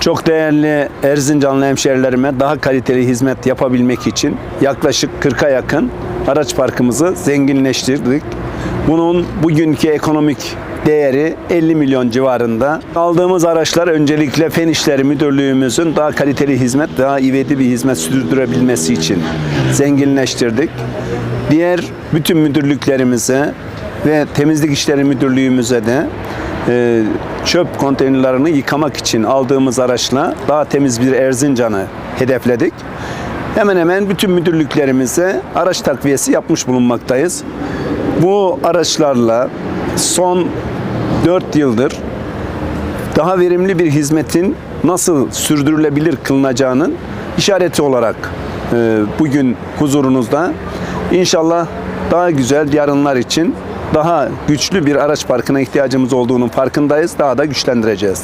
Çok değerli Erzincanlı hemşerilerime daha kaliteli hizmet yapabilmek için yaklaşık 40'a yakın araç parkımızı zenginleştirdik. Bunun bugünkü ekonomik değeri 50 milyon civarında. Aldığımız araçlar öncelikle Fen İşleri Müdürlüğümüzün daha kaliteli hizmet, daha ivedi bir hizmet sürdürebilmesi için zenginleştirdik. Diğer bütün müdürlüklerimize ve temizlik işleri müdürlüğümüze de e, çöp konteynerlerini yıkamak için aldığımız araçla daha temiz bir Erzincan'ı hedefledik. Hemen hemen bütün müdürlüklerimize araç takviyesi yapmış bulunmaktayız. Bu araçlarla son 4 yıldır daha verimli bir hizmetin nasıl sürdürülebilir kılınacağının işareti olarak e, bugün huzurunuzda. İnşallah daha güzel yarınlar için daha güçlü bir araç parkına ihtiyacımız olduğunun farkındayız. Daha da güçlendireceğiz.